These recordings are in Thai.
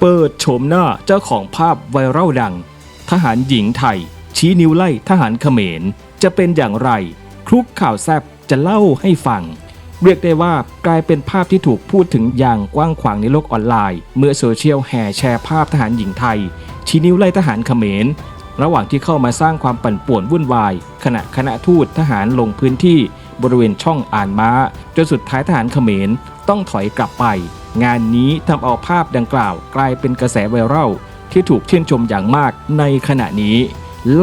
เปิดโฉมหน้าเจ้าของภาพไวรัลดัง ทหารหญิงไทย ชี้นิ้วไล่ทหารเขมร จะเป็นอย่างไร คลุกข่าวแซบจะเล่าให้ฟัง เรียกได้ว่ากลายเป็นภาพที่ถูกพูดถึงอย่างกว้างขวางในโลกออนไลน์ เมื่อโซเชียลแห่แชร์ภาพทหารหญิงไทย ชี้นิ้วไล่ทหารเขมร ระหว่างที่เข้ามาสร้างความปั่นป่วนวุ่นวาย ขณะคณะทูตทหารลงพื้นที่บริเวณช่องอ่านม้าจนสุดท้ายทหารเขมรต้องถอยกลับไป งานนี้ทำเอาภาพดังกล่าวกลายเป็นกระแสไวรัลที่ถูกชื่นชมอย่างมากในขณะนี้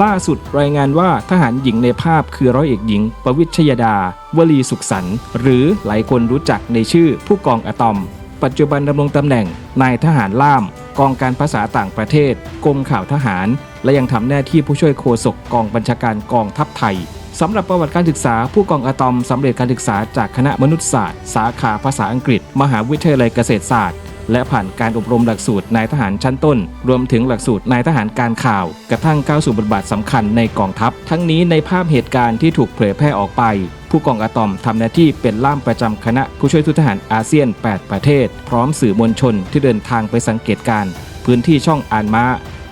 ล่าสุดรายงานว่าทหารหญิงในภาพคือร้อยเอกหญิง ประวิชยดา วลีสุขสันหรือหลายคนรู้จักในชื่อผู้กองอะตอม ปัจจุบันดำรงตำแหน่งนายทหารล่าม กองการภาษาต่างประเทศกรมข่าวทหาร และยังทำหน้าที่ผู้ช่วยโฆษกกองบัญชาการกองทัพไทย สำหรับประวัติการศึกษา ผู้กองอะตอมสำเร็จการศึกษาจากคณะมนุษยศาสตร์ สาขาภาษาอังกฤษ มหาวิทยาลัยเกษตรศาสตร์ และผ่านการอบรมหลักสูตรนายทหารชั้นต้น รวมถึงหลักสูตรนายทหารการข่าว กระทั่งก้าวสู่บทบาทสำคัญในกองทัพ ทั้งนี้ในภาพเหตุการณ์ที่ถูกเผยแพร่ออกไป ผู้กองอะตอมทำหน้าที่เป็นล่ามประจำคณะผู้ช่วยทูตทหารอาเซียน 8 ประเทศ พร้อมสื่อมวลชนที่เดินทางไปสังเกตการณ์พื้นที่ช่องอานมา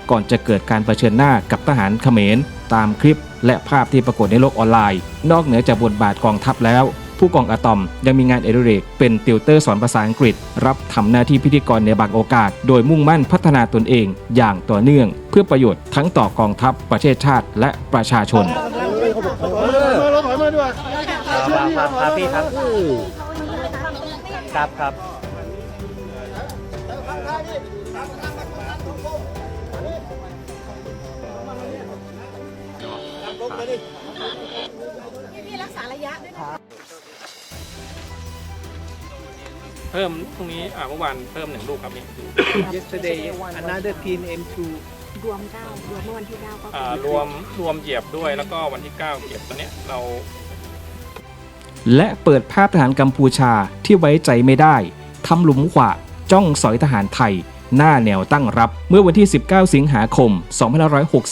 ก่อนจะเกิดการเผชิญหน้ากับทหารเขมร ตามคลิป และภาพที่ปรากฏในโลกออนไลน์ นอกเหนือจากบทบาทกองทัพแล้ว ผู้กองอะตอมยังมีงานเอดิเรกเป็นติวเตอร์สอนภาษาอังกฤษ รับทำหน้าที่พิธีกรในบางโอกาส โดยมุ่งมั่นพัฒนาตนเองอย่างต่อเนื่อง เพื่อประโยชน์ทั้งต่อกองทัพประเทศชาติและประชาชนครับครับพี่ครับครับครับ พี่รักษาระยะด้วยนะเพิ่มพรุ่งนี้อ่าเมื่อวานเพิ่มหนึ่งลูกครับนี่ yesterday another pin M2 รวมเก้ารวมเมื่อวันที่เก้าก็อ่ารวมรวมเหยียบด้วยแล้วก็วันที่ 9เก็บตัวเนี้ยเรา และเปิดภาพทหารกัมพูชาที่ไว้ใจไม่ได้ทำหลุมขวากจ้องสอยทหารไทย หน้าแนวตั้งรับเมื่อวันที่ 19 สิงหาคม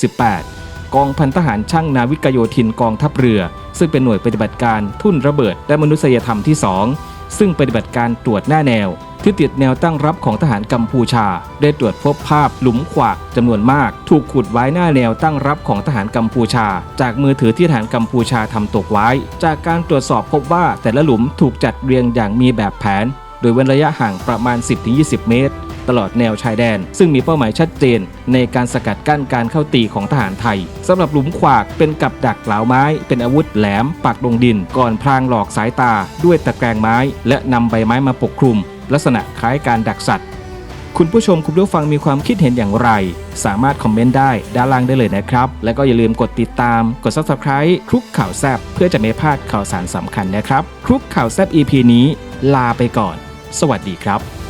2568 กองพันทหารช่างนาวิกโยธินกองทัพเรือ ซึ่งเป็นหน่วยปฏิบัติการทุ่นระเบิดและมนุษยธรรมที่ 2 ซึ่งปฏิบัติการตรวจหน้าแนว ที่ติดแนวตั้งรับของทหารกัมพูชา ได้ตรวจพบภาพหลุมขวากจำนวนมาก ถูกขุดไว้หน้าแนวตั้งรับของทหารกัมพูชา จากมือถือที่ทหารกัมพูชาทำตกไว้ จากการตรวจสอบพบว่าแต่ละหลุมถูกจัดเรียงอย่างมีแบบแผน โดยเว้นระยะห่างประมาณ 10-20 เมตร ตลอดแนวชายแดน ซึ่งมีเป้าหมายชัดเจน ในการสกัดกั้นการเข้าตีของทหารไทยสำหรับหลุมขวากเป็นกับดักเหลาไม้ เป็นอาวุธแหลมปักลงดิน ก่อนพรางหลอกสายตา ด้วยตะแกรงไม้ และนำใบไม้มาปกคลุม ลักษณะคล้ายการดักสัตว์ คุณผู้ชมคุณผู้ฟังมีความคิดเห็นอย่างไร สามารถคอมเมนต์ได้ด้านล่างได้เลยนะครับ และก็อย่าลืมกดติดตาม กด subscribe คลุกข่าวแซบเพื่อจะไม่พลาดข่าวสารสำคัญนะครับ คลุกข่าวแซบ EP นี้ลาไปก่อน สวัสดีครับ